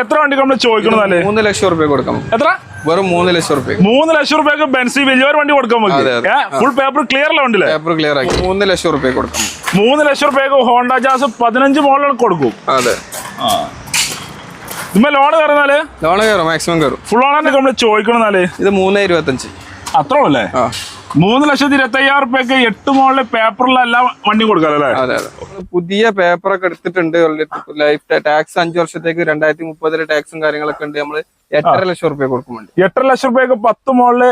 എത്ര വണ്ടി നമ്മൾ ചോദിക്കണതല്ലേ മൂന്ന് ലക്ഷം റുപ്യ കൊടുക്കാം. എത്ര? വെറും മൂന്ന് ലക്ഷം റുപ്യ മൂന്ന് ലക്ഷം റുപ്യക്ക് ബെൻസി വലിയൊരു വണ്ടി കൊടുക്കാൻ. ഫുൾ പേപ്പർ ക്ലിയർ അല്ല പേപ്പർ ക്ലിയർ ആക്കി. മൂന്ന് ലക്ഷം റുപ്യ കൊടുക്കാം. മൂന്ന് ലക്ഷം റുപ്യക്ക് ഹോണ്ട ജാസ് പതിനഞ്ച് മോളിൽ കൊടുക്കും. അതെ. ഇമ്മ ലോൺ കയറുന്നാൽ? ലോണ് കയറും മാക്സിമം കയറും. ഫുൾ ഓണാണ് നമ്മൾ ചോദിക്കണമെന്നാൽ ഇത് മൂന്ന് ഇരുപത്തഞ്ച്. അത്രേ ആ. മൂന്ന് ലക്ഷത്തി ഇരുപത്തി അയ്യായിരം റുപ്യക്ക് എട്ട് മോളിലെ പേപ്പറിലെല്ലാം വണ്ടി കൊടുക്കാല്ലേ കൊടുക്കാം അതെ അതെ. പുതിയ പേപ്പറൊക്കെ എടുത്തിട്ടുണ്ട്. ലൈഫ് ടാക്സ് അഞ്ചു വർഷത്തേക്ക് രണ്ടായിരത്തി മുപ്പതിലെ ടാക്സും കാര്യങ്ങളൊക്കെ ഉണ്ട്. നമ്മൾ എട്ടര ലക്ഷം റുപ്യ കൊടുക്കുന്നുണ്ട് എട്ടര ലക്ഷം റുപ്യക്ക് പത്ത് മോളിൽ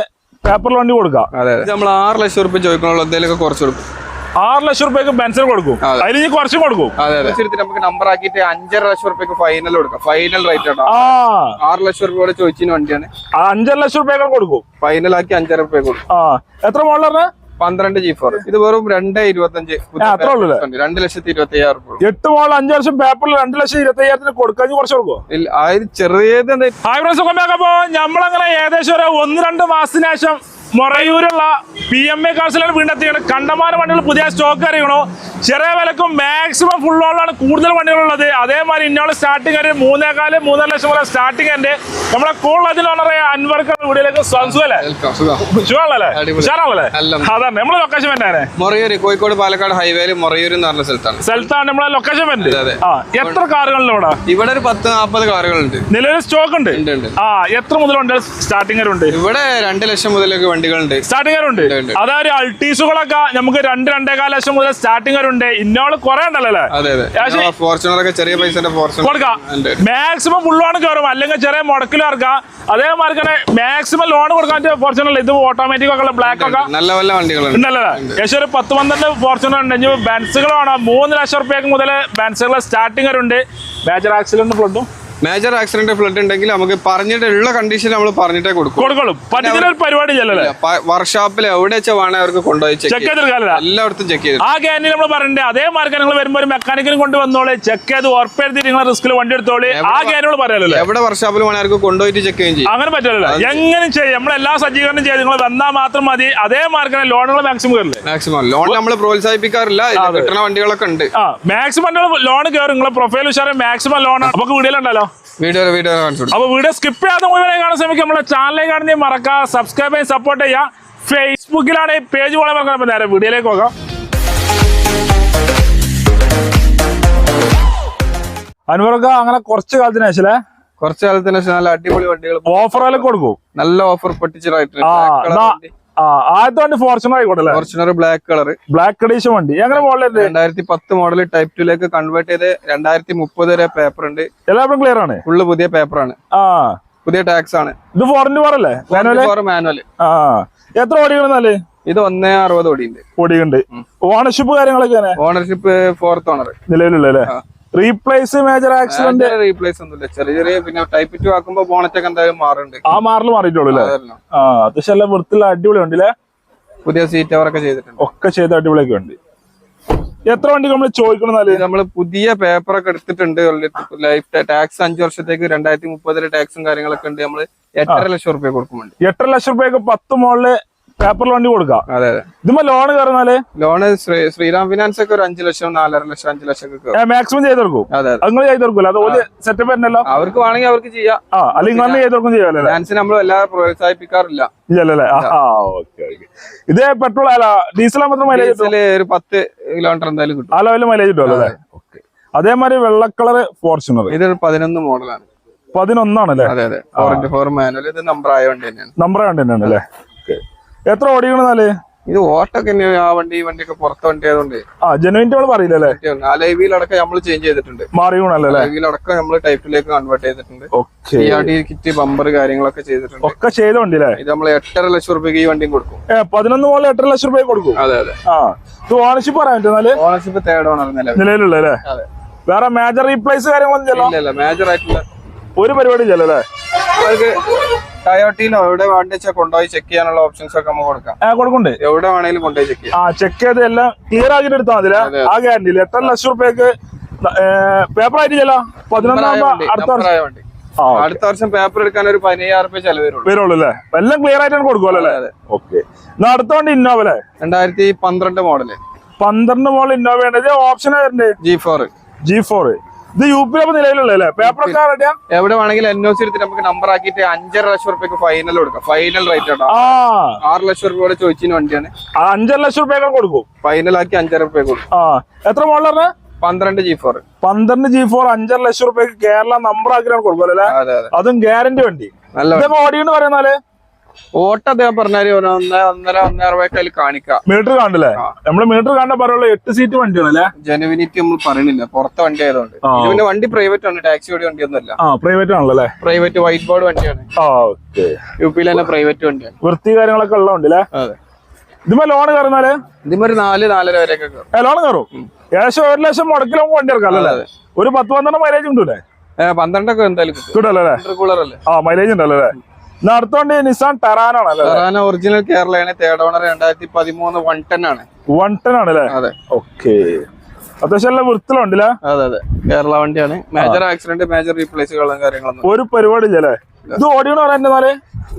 പേപ്പറിൽ വണ്ടി കൊടുക്കാം. അതെ അതെ നമ്മൾ ആറ് ലക്ഷം റുപ്യ ചോദിക്കണുള്ളൂ. എന്തെങ്കിലുമൊക്കെ കുറച്ച് കൊടുക്കും. ആറ് ലക്ഷം റുപ്യക്ക് ബെൻസിന് കൊടുക്കും. അതെ. അതിൽ ഇനി കുറച്ച് കൊടുക്കും. നമുക്ക് നമ്പർ ആക്കിയിട്ട് അഞ്ചര ലക്ഷം റുപ്യക്ക് ഫൈനൽ കൊടുക്കാം. ഫൈനൽ റേറ്റ് കേട്ടോ ആ. ആറ് ലക്ഷം റുപ്യ ചോദിച്ചു വണ്ടിയാണ്. അഞ്ചര ലക്ഷം റുപ്യക്ക് കൊടുക്കും. ഫൈനൽ ആക്കി അഞ്ചര റുപ്യ കൊടുക്കും. ആ. എത്ര മോൾ പറഞ്ഞ? പന്ത്രണ്ട് ജി ഫോർ ഇത് വെറും രണ്ട് ഇരുപത്തഞ്ച്? രണ്ട് ലക്ഷത്തി ഇരുപത്തി അയ്യായിരം റുപ്യ എട്ട് മോൾ അഞ്ചു വർഷം പേപ്പറിൽ രണ്ട് ലക്ഷം ഇരുപത്തി അയ്യായിരത്തിന് കൊടുക്കാൻ കുറച്ച് കൊടുക്കും ആയത് ചെറിയത് എന്താ? നമ്മളങ്ങനെ ഏകദേശം ഒരു ഒന്ന് രണ്ട് മാസത്തിന് ശേഷം മൊറയൂരുള്ള പി എം എ കാർസിലാണ് വീണ്ടെത്തിയാണ് കണ്ടമാന വണ്ടികൾ പുതിയ സ്റ്റോക്ക് അറിയണോ. ചെറിയ വിലക്കും മാക്സിമം ഫുൾ ഓളാണ് കൂടുതൽ വണ്ടികളുള്ളത്. അതേമാതിരി ഇന്നോൾ സ്റ്റാർട്ടിങ് ഒരു മൂന്നേകാൽ മൂന്നര ലക്ഷം വരെ സ്റ്റാർട്ടിംഗ് ഉണ്ട് നമ്മളെ കൂടുതൽ ഓണറെ അൻവർക്ക് വീടിലേക്ക് സ്വന്തമല്ലേ വെൽക്കം സുഖം. ചുവല്ലേ അടിപൊളി. ഉഷാറാണല്ലേ അതാണ് നമ്മളെ ലൊക്കേഷൻ വേണ്ടേ മൊറയൂർ കോഴിക്കോട് പാലക്കാട് ഹൈവേയിൽ മൊറയൂർ എന്ന് പറഞ്ഞ സ്ഥലത്താണ്. സ്ഥലത്താണ് നമ്മളെ ലൊക്കേഷൻ വരുന്നത്. ആ എത്ര കാറുകളിലും ഇവിടെ? ഇവിടെ ഒരു പത്ത് നാൽപ്പത് കാറുകളുണ്ട്. നിലവിൽ സ്റ്റോക്ക് ഉണ്ട്? ആ എത്ര മുതൽ ഉണ്ട് സ്റ്റാർട്ടിംഗ് ഉണ്ട് ഇവിടെ രണ്ട് ലക്ഷം മുതലൊക്കെ വണ്ടികളുണ്ട് സ്റ്റാർട്ടിംഗ് ഉണ്ട്. അതായത് അൾട്ടീസുകളൊക്കെ നമുക്ക് രണ്ട് രണ്ടേകാൽ ലക്ഷം മുതൽ സ്റ്റാർട്ടിംഗ് ഉണ്ട് ഇന്നോൾ കുറെ ഉണ്ടല്ലോ അതെ ചെറിയ പൈസന്റെ ഫോർച്യൂണർ കൊടുക്കാം. മാക്സിമം ഫുള്ളാണ് കയറും അല്ലെങ്കിൽ ചെറിയ മുടക്കിൽ ഇറക്കാം അതേമാതിരി തന്നെ മാക്സിമം ലോൺ കൊടുക്കാൻ ഫോർച്യൂണർ ഇത് ഓട്ടോമാറ്റിക് ഒക്കെ ബ്ലാക്ക് ഒക്കെ. നല്ല നല്ല വണ്ടികളുണ്ട്. ഉണ്ടല്ലേ? ഏകദേശം ഒരു പത്ത് പന്ത്രണ്ട് ഫോർച്യൂണർ ഉണ്ട്. ഇനി ബെൻസുകളാണ് മൂന്ന് ലക്ഷം റുപ്യക്ക് മുതൽ ബെൻസുകൾ സ്റ്റാർട്ടിംഗ് ഉണ്ട് മേജർ ആക്സിഡന്റ് ഫ്ലഡും മേജർ ആക്സിഡന്റ് ഫ്ലഡ് ഉണ്ടെങ്കിൽ നമുക്ക് പറഞ്ഞിട്ടുള്ള കണ്ടീഷൻ നമ്മൾ പറഞ്ഞിട്ടേ കൊടുക്കും. കൊടുക്കണം ഒരു പരിപാടി ചെല്ലല്ലേ വർക്ക്ഷോപ്പിൽ എവിടെ വെച്ചാൽ വേണേ അവർക്ക് കൊണ്ടുപോയി ചെക്ക് ചെയ്തെടുക്കാനല്ല എല്ലായിടത്തും ചെക്ക് ചെയ്തു ആ ക്യാനിൽ നമ്മൾ പറഞ്ഞിട്ട് അതേ മാർഗം നിങ്ങൾ വരുമ്പോൾ ഒരു മെക്കാനിക്കിനും കൊണ്ട് വന്നോളെ ചെക്ക് ചെയ്ത് ഉറപ്പെടുത്തി നിങ്ങൾ റിസ്കിൽ വണ്ടി എടുത്തോളി. ആ ക്യാനോട് പറയാലോ എവിടെ വർക്ക്ഷോപ്പിൽ വേണേ അവർക്ക് കൊണ്ടുപോയിട്ട് ചെക്ക് ചെയ്യും. അങ്ങനെ പറ്റില്ലല്ലോ. എങ്ങനെ ചെയ്യും. നമ്മൾ എല്ലാ സജ്ജീകരണം ചെയ്ത് നിങ്ങൾ വന്നാൽ മാത്രം മതി. അതേ മാർഗം ലോണുകൾ മാക്സിമം കയറില്ലേ മാക്സിമം ലോൺ നമ്മൾ പ്രോത്സാഹിപ്പിക്കാറില്ല. കിട്ടുന്ന വണ്ടികളൊക്കെ ഉണ്ട്. ആ മാക്സിമം ലോൺ കയറും നിങ്ങളെ പ്രൊഫൈൽ ഉഷാറ് മാക്സിമം ലോൺ നമുക്ക് വീഡിയോയിലുണ്ടല്ലോ വീഡിയോ വീഡിയോ കാണിച്ചു. അപ്പൊ വീഡിയോ സ്കിപ്പ് ചെയ്യാതെ മുഴുവനെ കാണാൻ ശ്രമിക്കും നമ്മുടെ ചാനലിൽ കാണുന്ന മറക്കുക സബ്സ്ക്രൈബ് ചെയ്യാൻ സപ്പോർട്ട് ചെയ്യാം ഫേസ്ബുക്കിലാണ് പേജ് പോലെ മറക്കണം നേരെ വീഡിയോയിലേക്ക് പോകാം. അനുവർക്ക അങ്ങനെ കുറച്ച് കാലത്തിന് ശേഷല്ലേ കുറച്ച് കാലത്തിന് ശേഷം നല്ല അടിപൊളി വണ്ടികൾ ഓഫറുകളൊക്കെ കൊടുക്കും നല്ല ഓഫർ പൊട്ടിച്ചതായിട്ട് ആദ്യത്തെ വണ്ടി ഫോർച്യൂണർ ആയിക്കോട്ടെ അല്ലേ? Fortuner black colour black edition വണ്ടി. എങ്ങനെ മോഡൽ രണ്ടായിരത്തി പത്ത് മോഡൽ ടൈപ്പ് ടുലേക്ക് കൺവേർട്ട് ചെയ്ത് രണ്ടായിരത്തി മുപ്പത് വരെ പേപ്പർ ഉണ്ട്. എല്ലാവരും ക്ലിയർ ആണ്? ഫുള്ള് പുതിയ പേപ്പറാണ് ആ. പുതിയ ടാക്സ് ആണ്. ഇത് ഫോറിന്റെ ഫോർ മാനുവൽ മാനുവൽ ആ. എത്ര ഓടിക്കണെന്നാൽ ഇത് ഒന്നേ അറുപത് ഓടിയുണ്ട്. ഓടിയുണ്ട്. ഓണർഷിപ്പ് കാര്യങ്ങളൊക്കെ ഓണർഷിപ്പ് ഫോർത്ത് ഓണർ നിലവിലുള്ള അല്ലേ റീപ്ലേസ് മേജർ ആക്സിഡന്റ് റീപ്ലേസ് ഒന്നുമില്ല. ചെറിയ ചെറിയ പിന്നെ ടൈപ്പ് ടു ആക്കുമ്പോ ബോണറ്റ് ഒക്കെ എന്തായാലും മാറുണ്ട് ആ മാറിൽ മാറിയിട്ടുള്ളൂ അല്ലേ. ആ അത്യാവശ്യം എല്ലാം വൃത്തിയുള്ള അടിപൊളി ഉണ്ട് അല്ലേ പുതിയ സീറ്റ് അവരൊക്കെ ചെയ്തിട്ടുണ്ട്. ഒക്കെ ചെയ്ത അടിപൊളിയൊക്കെ ഉണ്ട് എത്ര വണ്ടി നമ്മൾ ചോദിക്കണമെന്നാൽ ഇത് നമ്മൾ പുതിയ പേപ്പർ ഒക്കെ എടുത്തിട്ടുണ്ട്. ലൈഫ് ടാക്സ് അഞ്ചു വർഷത്തേക്ക് രണ്ടായിരത്തി മുപ്പതിലെ ടാക്സും കാര്യങ്ങളൊക്കെ ഉണ്ട്. നമ്മൾ എട്ടര ലക്ഷം റുപ്യ കൊടുക്കുന്നുണ്ട്. എട്ടര ലക്ഷം രൂപയ്ക്ക് പത്ത് മോളിൽ പേപ്പറിൽ വണ്ടി കൊടുക്കാം? അതെ അതെ. ഇതുമ്പോ ലോൺ കയറുന്നാൽ ലോണ് ശ്രീ- ശ്രീറാം ഫിനാൻസ് ഒക്കെ ഒരു അഞ്ചു ലക്ഷം നാലര ലക്ഷം അഞ്ചു ലക്ഷം ഒക്കെ. മാക്സിമം ചെയ്ത് കൊടുക്കും. അതെ നിങ്ങൾ ചെയ്ത് കൊടുക്കൂല. അത് സെറ്റപ്പ് തന്നെയല്ലോ അവർക്ക് വേണമെങ്കിൽ അവർക്ക് ചെയ്യാം. ആ അല്ലെങ്കിൽ നിങ്ങൾ ചെയ്ത് കൊടുക്കും ചെയ്യാമല്ലോ അല്ലേ? ഫിനാൻസിന് നമ്മൾ എല്ലാവരും പ്രോത്സാഹിപ്പിക്കാറില്ല. ഇല്ലല്ലേ ആ ഓക്കെ ഓക്കെ. ഇത് പെട്രോൾ അല്ല ഡീസൽ മാത്രം മൈലേജ് ഒരു പത്ത് കിലോമീറ്റർ എന്തായാലും കിട്ടും. ആ ലെവലിൽ മൈലേജ് കിട്ടും അല്ലേ? ഓക്കെ. അതേമാതിരി വെള്ള കളർ ഫോർച്യൂണർ ഇത് പതിനൊന്ന് മോഡലാണ് പതിനൊന്നാണല്ലേ? അതെ അതെ. ഫോർ ഇന്റു ഫോർ മാനുവൽ ഇത് നമ്പർ ആയ വണ്ടി തന്നെയാണ്. നമ്പർ ആയ വണ്ടി തന്നെയാണ് അല്ലേ? എത്ര ഓടിക്കണെന്നാൽ ഇത് ഓട്ടൊക്കെ ആ വണ്ടി ഈ വണ്ടിയൊക്കെ പുറത്തെ വണ്ടി ആയതുകൊണ്ട്. ആ ജെനുവിന്റെ പറയില്ലല്ലേ ആ ലൈവിലടക്കം നമ്മൾ ചേഞ്ച് ചെയ്തിട്ടുണ്ട്. മാറിയൂണല്ലേ ലൈവിലടക്കം നമ്മൾ ടൈപ്പിലേക്ക് കൺവേർട്ട് ചെയ്തിട്ടുണ്ട്. അടി കിറ്റ് ബമ്പർ കാര്യങ്ങളൊക്കെ ചെയ്തിട്ടുണ്ട്. ഒക്കെ ചെയ്ത ഇത് നമ്മൾ എട്ടര ലക്ഷം റുപ്യക്ക് ഈ വണ്ടിയും കൊടുക്കും. പതിനൊന്ന് മുതൽ എട്ടര ലക്ഷം രൂപ കൊടുക്കും? അതെ അതെ. ആ. ഓണർഷിപ്പ് പറയാൻ പറ്റുന്നാൽ ഓണർഷിപ്പ് തേർഡ് ഓണർ നിലയിലുള്ള അതെ. വേറെ മേജർ റീപ്ലേസ് കാര്യങ്ങളൊന്നും മേജർ ആയിട്ടുള്ള ഒരു പരിപാടി ഇല്ലല്ലേ ടയോട്ടിയിലോ എവിടെ വേണ്ടി വെച്ചാൽ കൊണ്ടുപോയി ചെക്ക് ചെയ്യാനുള്ള ഓപ്ഷൻസ് ഒക്കെ നമുക്ക് കൊടുക്കാം. കൊടുക്കണ്ടേ. എവിടെ വേണേലും കൊണ്ടുപോയി ചെക്ക് ചെയ്യാം. ആ ചെക്ക് ചെയ്ത് എല്ലാം ക്ലിയർ ആക്കിട്ട് എടുത്താൽ മതി ആ ഗ്യാരണ്ടി എത്ര ലക്ഷം റുപ്യക്ക് പേപ്പർ ആയിട്ട് പതിനൊന്നാം അടുത്ത വണ്ടി. അടുത്ത വർഷം പേപ്പർ എടുക്കാൻ ഒരു പതിനയ്യായിരം റുപ്യ ചെലവ് വരുള്ളൂ. അല്ലേ? എല്ലാം ക്ലിയർ ആയിട്ടാണ് കൊടുക്കുമല്ലോ അല്ലേ. ഓക്കെ എന്നാ അടുത്ത വണ്ടി ഇന്നോവ അല്ലേ? രണ്ടായിരത്തി പന്ത്രണ്ട് മോഡൽ പന്ത്രണ്ട് model Innova option G four G four ഇത് യു പി അപ്പൊ നിലവിലുള്ളല്ലേ പേപ്പറൊക്കെ റെഡിയാ എവിടെ വേണമെങ്കിലും എൻ ഒ സി എടുത്തിട്ട് നമുക്ക് നമ്പർ ആക്കിയിട്ട് അഞ്ചര ലക്ഷം റുപ്യക്ക് ഫൈനൽ കൊടുക്കാം. ഫൈനൽ റേറ്റ് ആ. ആറ് ലക്ഷം രൂപയുടെ ചോദിച്ചിന് വണ്ടിയാണ്. അഞ്ചര ലക്ഷം റുപ്യൊക്കെ കൊടുക്കും. ഫൈനൽ ആക്കി അഞ്ചര റുപ്യ കൊടുക്കും. ആ. എത്ര പറഞ്ഞ പന്ത്രണ്ട് ജി ഫോർ പന്ത്രണ്ട് ജി ഫോർ അഞ്ചര ലക്ഷം റുപ്യക്ക് കേരള നമ്പർ ആക്കിയാണ് കൊടുക്കും അല്ലേ? അതെ ഗ്യാരണ്ടി വണ്ടി. നല്ല ഓടിയെന്ന് പറയുന്നാൽ? ഓട്ട അദ്ദേഹം പറഞ്ഞാൽ ഒന്നര ഒന്നര അതിൽ കാണിക്കാം. മീറ്റർ കാണില്ലേ. നമ്മൾ മീറ്റർ കാണാൻ പറയുള്ളൂ എട്ട് സീറ്റ് വണ്ടിയാണല്ലേ ജനുവിനിറ്റി നമ്മൾ പറയണില്ല. പുറത്തെ വണ്ടി ആയതുകൊണ്ട്. പിന്നെ വണ്ടി പ്രൈവറ്റ് ആണ്. ടാക്സി വണ്ടി വണ്ടിയൊന്നുമല്ല പ്രൈവറ്റ് ആണല്ലേ? പ്രൈവറ്റ് വൈറ്റ് ബോർഡ് വണ്ടിയാണ്. യു പിയിൽ തന്നെ പ്രൈവറ്റ് വണ്ടിയാണ്. വൃത്തി കാര്യങ്ങളൊക്കെ ഉള്ള വണ്ടില്ലേ അതെ. ഇതുമ്പോ ലോൺ കയറുന്നാൽ? ഇതിമൊരു ഒരു നാല് നാലര വരെയൊക്കെ ലോൺ കയറും? ഏകദേശം ഒരു ലക്ഷം മുടക്കിലും വണ്ടി ഇറക്കാം അല്ലേ. ഒരു പത്ത് പന്ത്രണ്ട് മൈലേജ് ഉണ്ടല്ലേ പന്ത്രണ്ടൊക്കെ എന്തായാലും കിട്ടും. കിട്ടുമല്ലോ അല്ലേ? ആ മൈലേജ് ഉണ്ടല്ലോ അല്ലേ? വണ്ടി നിസാൻ ടെറാനാണ് ടെറാന ഒറിജിനൽ കേരളയാണ് തേർഡ് ഓണർ രണ്ടായിരത്തി പതിമൂന്ന് വൺ ടെൻ ആണ് വൺ ടെൻ ആണ് അല്ലേ അതെ. ഓക്കെ അത്യാവശ്യം നല്ല വൃത്തിയുള്ള വണ്ടിയില്ല അതെ അതെ. കേരള വണ്ടിയാണ്. മേജർ ആക്സിഡന്റ് മേജർ റീപ്ലേസുകളും കാര്യങ്ങളൊന്നും ഒരു പരിപാടി ഇല്ലല്ലേ ഇത് ഓടിയണോ എന്റെ നാല്?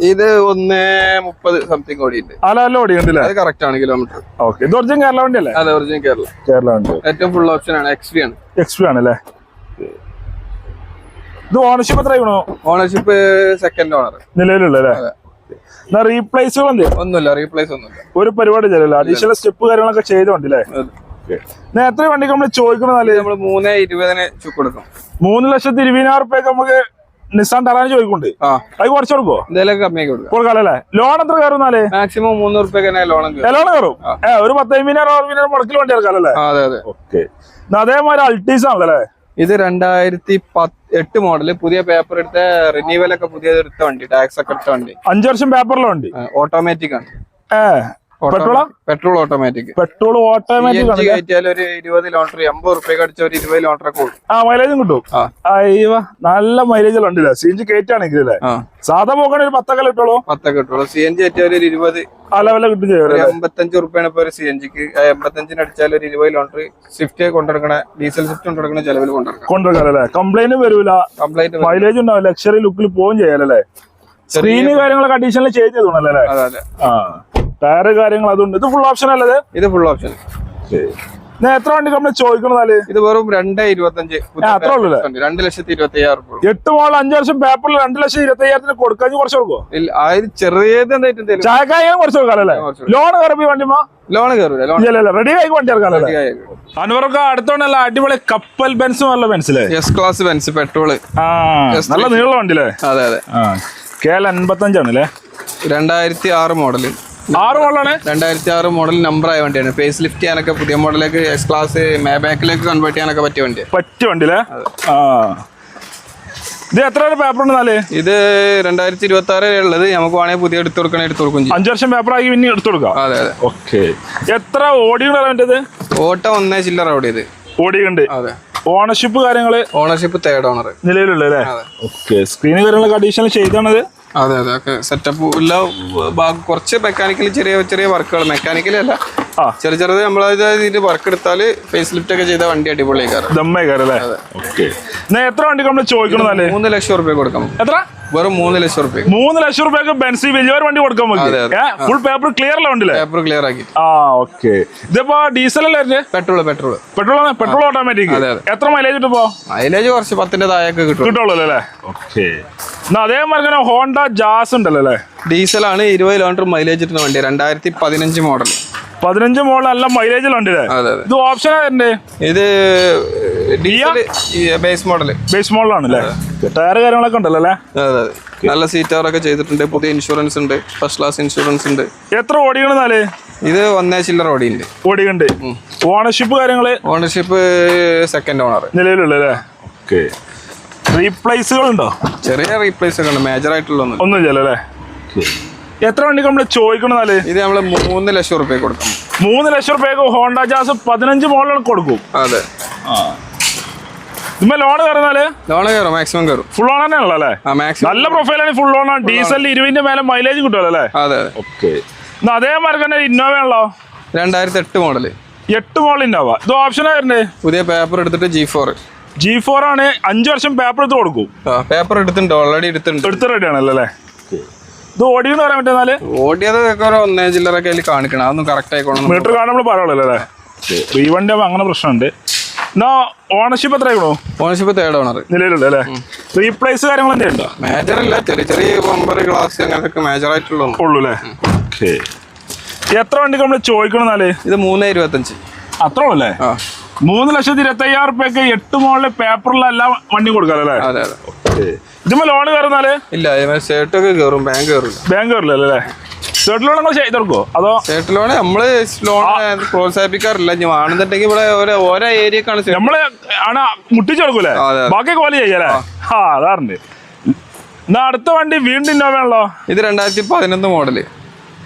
ഇത് ഒന്ന് മുപ്പത് സംതിങ് ഓടിയുണ്ട് അല്ല ഓടിയുണ്ടല്ലേ അത് കറക്റ്റ് ആണ് കിലോമീറ്റർ ഓക്കെ ഇത് ഒറിജിനൽ കേരള വണ്ടി അല്ലേ അതെ ഒറിജിനൽ കേരള കേരള വണ്ടി. ഏറ്റവും ഫുൾ ഓപ്ഷൻ ആണ് എക്സ്പി ആണ്. എക്സ്പി ആണല്ലേ? ഇത് ഓണർഷിപ്പ് എത്ര ആയിക്കണോ? ഓണർഷിപ്പ് സെക്കൻഡ് ഓണർ നിലവിലുള്ള. എന്നാ റീപ്ലേസുകൾ എന്ത് ഒന്നുമില്ല റീപ്ലേസ് ഒന്നുമില്ല. ഒരു പരിപാടി ചെയ്യലല്ല അഡീഷണൽ സ്റ്റെപ്പ് കാര്യങ്ങളൊക്കെ ചെയ്തോണ്ടല്ലേ എത്ര വണ്ടി നമ്മൾ ചോദിക്കണമെന്നല്ലേ നമ്മൾ മൂന്ന് ഇരുപതിന് ചുക്ക് കൊടുക്കും. മൂന്ന് ലക്ഷത്തി ഇരുപതിനായിരം റുപ്യൊക്കെ നമുക്ക് നിസാൻ തരാൻ ചോദിക്കുന്നുണ്ട്. അത് കുറച്ച് കൊടുക്കോ എന്തെങ്കിലും കമ്മിയാക്കി കൊടുക്കാം. കൊടുക്കാല്ലേ ലോൺ എത്ര കയറുന്നാൽ മാക്സിമം മുന്നൂറ് റുപ്യ കയറും. ലോൺ കയറും ഒരു പത്ത് അമ്പതിനായിരം അറുപതിനായിരം മുടക്കിൽ വണ്ടി ഇറക്കാല്ലേ അതെ അതെ. ഓക്കെ അതേമാതിരി അൾട്ടീസ് ആണല്ലേ ഇത് രണ്ടായിരത്തി എട്ട് മോഡൽ പുതിയ പേപ്പർ എടുത്ത റിന്യൂവൽ ഒക്കെ പുതിയത് എടുത്ത വണ്ടി ടാക്സ് ഒക്കെ എടുത്ത വണ്ടി. അഞ്ചു വർഷം പേപ്പറിലുണ്ട് ഓട്ടോമാറ്റിക് ആണ്. പെട്രോളാ പെട്രോൾ ഓട്ടോമാറ്റിക് പെട്രോൾ ഓട്ടോമാറ്റിക് കയറ്റിയാൽ ഒരു ഇരുപത് ലോണ്ടർ എൺപത് റുപ്യ അടിച്ച ഒരു ഇരുപത് ലോണ്ടർ ഒക്കെ ആ മൈലേജും കിട്ടും. അയ്യോ നല്ല മൈലേജ് ഉണ്ടല്ലേ സി എൻ ജി കയറ്റാണെങ്കിൽ അല്ലേ? സാധാ പോകണ ഒരു പത്തൊക്കെ കിട്ടുള്ളൂ? പത്തൊക്കെ കിട്ടുള്ളൂ. സി എൻ ജി കയറ്റിയാൽ ഒരു ഇരുപത്. ആ ലെവലിൽ കിട്ടും ചെയ്യും എൺപത്തഞ്ച് റുപ്യാണ് ഇപ്പൊ ഒരു സി എൻ ജിക്ക് എൺപത്തഞ്ചിന് അടിച്ചാൽ ഒരു ഇരുപത് ലോണ്ടർ സ്വിഫ്റ്റ് കൊണ്ടെടുക്കണ ഡീസൽ സ്വിഫ്റ്റ് കൊണ്ടെടുക്കണ ചെലവിൽ കൊണ്ടെടുക്കാം കൊണ്ടുവരാല്ലേ കംപ്ലൈന്റ് വരൂല. കംപ്ലൈന്റ് മൈലേജ് ഉണ്ടാവും ലക്ഷറി ലുക്കിൽ പോവും ചെയ്യാലല്ലേ സ്ക്രീന് കാര്യങ്ങളൊക്കെ അഡീഷണൽ ചെയ്ത് തോന്നല്ലേ അതെ അതെ. ആ. ടയറ് കാര്യങ്ങൾ അതുണ്ട്. ഇത് ഫുൾ ഓപ്ഷൻ അല്ലേ ഇത്? ഫുൾ ഓപ്ഷൻ എത്ര വണ്ടി നമ്മൾ ചോദിക്കണതാൽ ഇത് വെറും രണ്ടേ ഇരുപത്തഞ്ച്. ഉള്ളൂ? ഉണ്ട്. രണ്ട് ലക്ഷത്തി ഇരുപത്തി അയ്യായിരം എട്ട് മോൾ അഞ്ചു വർഷം പേപ്പറിൽ രണ്ട് ലക്ഷം ഇരുപത്തി അയ്യായിരത്തിന് കൊടുക്കാൻ കുറച്ച് കൊടുക്കോ ഇല്ല ആയത് ചെറിയത് എന്തായിട്ട് ചായക്കായ കുറച്ച് കൊടുക്കാല്ലേ ലോൺ കയറി വണ്ടിമാ ലോൺ കയറൂല ലോൺ ഇല്ലല്ല റെഡി ആയി വണ്ടി ഇറക്കാല്ലേ അൻവറൊക്കെ അടുത്തോണ്ടല്ല അടിപൊളി കപ്പൽ ബെൻസ് നല്ല ബെൻസിലെ എസ് ക്ലാസ് ബെൻസ് പെട്രോൾ നല്ല നീളം വണ്ടില്ലേ അതെ അതെ. കേരള കെ എൽ അൻപത്തഞ്ചാണ് അല്ലേ രണ്ടായിരത്തി ആറ് മോഡൽ ആറ് മോഡലാണ്? രണ്ടായിരത്തി ആറ് മോഡൽ നമ്പർ ആയ വണ്ടിയാണ്. ഫേസ് ലിഫ്റ്റ് ചെയ്യാനൊക്കെ പുതിയ മോഡലേക്ക് എക്സ് ക്ലാസ് മേ ബാക്കിലേക്ക് കൺവേർട്ട് ചെയ്യാനൊക്കെ പറ്റിയ വണ്ടി പറ്റിയ വണ്ടിയില്ലേ? ആ. ഇത് എത്ര പേപ്പർ ഇത് രണ്ടായിരത്തി ഇരുപത്തി ആറ് ഉള്ളത്. നമുക്ക് വേണമെങ്കിൽ പുതിയ എടുത്തു കൊടുക്കണേ എടുത്തു കൊടുക്കും അഞ്ച് വർഷം പേപ്പർ ആക്കി പിന്നെ എടുത്തു കൊടുക്കാം? അതെ അതെ. ഓക്കെ. എത്ര ഓടിയുണ്ട് വേണ്ടത് ഓട്ടം ഒന്നേ ചില്ലറ ഓടിയത്. ഓടിയുണ്ട് അതെ. ഓണർഷിപ്പ് കാര്യങ്ങൾ? ഓണർഷിപ്പ് തേർഡ് ഓണർ നിലവിലുള്ള അല്ലേ? അതെ. ഓക്കെ. സ്ക്രീന് കാര്യങ്ങളൊക്കെ അഡീഷണൽ ചെയ്താണത് അതെ അതെ ഓക്കെ സെറ്റപ്പ് എല്ലാ കുറച്ച് മെക്കാനിക്കൽ ചെറിയ ചെറിയ വർക്കുകൾ മെക്കാനിക്കലി അല്ല. ആ. ചെറിയ ചെറുത് നമ്മളത് വർക്ക് എടുത്താൽ ഫേസ് ലിഫ്റ്റ് ഒക്കെ ചെയ്ത വണ്ടി അടിപൊളിയാക്കാറ് ദമ്മേ കയറല്ലേ ഓക്കെ എത്ര വണ്ടി നമ്മൾ ചോദിക്കണതല്ലേ മൂന്ന് ലക്ഷം റുപ്യ കൊടുക്കാം. എത്ര? വെറും മൂന്ന് ലക്ഷം റുപ്യ മൂന്ന് ലക്ഷം റുപ്യക്ക് ബെൻസി വലിയൊരു വണ്ടി കൊടുക്കാൻ അതെ. ഫുൾ പേപ്പർ ക്ലിയർ അല്ല പേപ്പർ ക്ലിയർ ആക്കി ആ ഓക്കെ ഇതിപ്പോ ഡീസൽ അല്ലേ petrol petrol petrol petrol automatic. എത്ര മൈലേജ് കിട്ടുമ്പോ മൈലേജ് കുറച്ച് പത്തിന്റെ താഴെയൊക്കെ കിട്ടും കിട്ടുള്ളൂ അല്ലേ? ഓക്കെ എന്നാ അതേമാതിരി തന്നെ ഹോണ്ട ജാസ് ഉണ്ടല്ലോ അല്ലേ? ഡീസലാണ് ഇരുപത് കിലോമീറ്റർ മൈലേജ് ഇട്ടുന്ന വണ്ടി. രണ്ടായിരത്തി പതിനഞ്ച് മോഡൽ പതിനഞ്ച് മോഡൽ നല്ല മൈലേജിൽ വണ്ടി ഇത് ഓപ്ഷൻ ഇത് ബേസ് മോഡൽ ബേസ് മോഡലാണ് അല്ലേ ടയർ കാര്യങ്ങളൊക്കെ ഉണ്ടല്ലോ അല്ലേ? അതെ അതെ. നല്ല സീറ്റാറൊക്കെ ചെയ്തിട്ടുണ്ട്. പുതിയ ഇൻഷുറൻസ് ഉണ്ട്. ഫസ്റ്റ് ക്ലാസ് ഇൻഷുറൻസ് ഉണ്ട്. എത്ര ഓടിക്കണെന്നാൽ ഇത് ഒന്നേ ചില്ലറ ഓടിയുണ്ട്. ഓടിയുണ്ട് ഓണർഷിപ്പ് കാര്യങ്ങൾ? ഓണർഷിപ്പ് സെക്കൻഡ് ഓണർ നിലവിലുള്ള അല്ലേ ഓക്കെ. റീപ്ലേസുകൾ ഉണ്ടോ ചെറിയ റീപ്ലേസുകൾ ഉണ്ട് മേജർ ആയിട്ടുള്ള ഒന്നും ഒന്നും അല്ലേ എത്ര വണ്ടി നമ്മൾ ചോദിക്കണെന്നാൽ ഇത് നമ്മൾ മൂന്ന് ലക്ഷം റുപ്യ കൊടുക്കും മൂന്ന് ലക്ഷം റുപ്യക്ക് ഹോണ്ട ജാസ് പതിനഞ്ച് മോളിലാണ് കൊടുക്കും. അതെ. ഇമ്മ ലോൺ കയറുന്നാൽ? ലോൺ കയറും മാക്സിമം കയറും. ഫുൾ ഓൺ തന്നെ ഉള്ളു അല്ലേ? ആ മാക്സിമം നല്ല പ്രൊഫൈലാണ് ഫുൾ ഓൺ ആണ്. ഡീസലിൽ ഇരുപതിന്റെ മേലെ മൈലേജ് കിട്ടുമല്ലോ അല്ലേ? അതെ ഓക്കെ അതേ അതേമാതിരി തന്നെ ഇന്നോവ ആണല്ലോ? രണ്ടായിരത്തി എട്ട് മോഡൽ എട്ട് മോഡൽ ഇന്നോവ ഇത് ഓപ്ഷൻ ആയിരുന്നേ പുതിയ പേപ്പർ എടുത്തിട്ട് ജി ഫോർ ജി ഫോർ ആണ്. അഞ്ച് വർഷം പേപ്പർ എടുത്ത് കൊടുക്കും. പേപ്പർ എടുത്തിട്ടുണ്ട് ഓൾറെഡി എടുത്തിട്ടുണ്ട്. എടുത്ത് റെഡി ആണല്ലോ അല്ലേ? ഇത് ഓടിയെന്ന് പറയാൻ പറ്റുന്നാൽ ഓടിയത് ഒരു ഒന്നേ ചില്ലറൊക്കെ അതിൽ കാണിക്കണം. അതൊന്നും കറക്റ്റ് ആയിക്കോണം മീറ്റർ കാണുമ്പോൾ പറയുള്ളൂ അല്ലേ വണ്ടി അങ്ങനെ പ്രശ്നമുണ്ട്. എന്നാ ഓണർഷിപ്പ് എത്രയാണോ ഓണർഷിപ്പ് തേർഡ് ഓണർ നിലവിലുള്ള അല്ലേ? റീപ്ലേസ് കാര്യങ്ങൾ എന്തെയുണ്ടോ മേജർ അല്ല ചെറിയ ചെറിയ ബമ്പർ ഗ്ലാസ് അങ്ങനെയൊക്കെ മേജർ ആയിട്ടുള്ള. ഉള്ളൂ അല്ലേ? ഓക്കെ എത്ര വണ്ടിക്ക് നമ്മൾ ചോദിക്കണം എന്നാൽ? ഇത് മൂന്ന് ഇരുപത്തഞ്ച്. അത്ര ഉള്ളേ അല്ലേ? മൂന്ന് ലക്ഷത്തി ഇരുപത്തി അയ്യായിരം റുപ്യക്ക് എട്ട് മോളിലെ പേപ്പറിലെ എല്ലാ വണ്ടിയും കൊടുക്കാല്ലേ അതെ അതെ. ഇതുമ്പോ ലോൺ കയറുന്നാൽ ഇല്ല ഷർട്ടൊക്കെ കയറും ബാങ്ക് കയറില്ല ബാങ്ക് കയറില്ല അല്ലേ? ഷർട്ട് ലോൺ ചെയ്ത് അതോ ഷർട്ട് ലോൺ നമ്മൾ ലോൺ പ്രോത്സാഹിപ്പിക്കാറില്ല. ഇനി ആണെന്നുണ്ടെങ്കിൽ ഇവിടെ ഓരോ ഏരിയക്കാണ് നമ്മൾ ആണ് മുട്ടിച്ചെടുക്കൂലേ. ബാക്കി കോല ചെയ്യല്ലേ? ആ. അതാറുണ്ട്. എന്നാ അടുത്ത വണ്ടി വീണ്ടും ഇന്നോവയാണല്ലോ ഇത് രണ്ടായിരത്തി പതിനൊന്ന് മോഡൽ.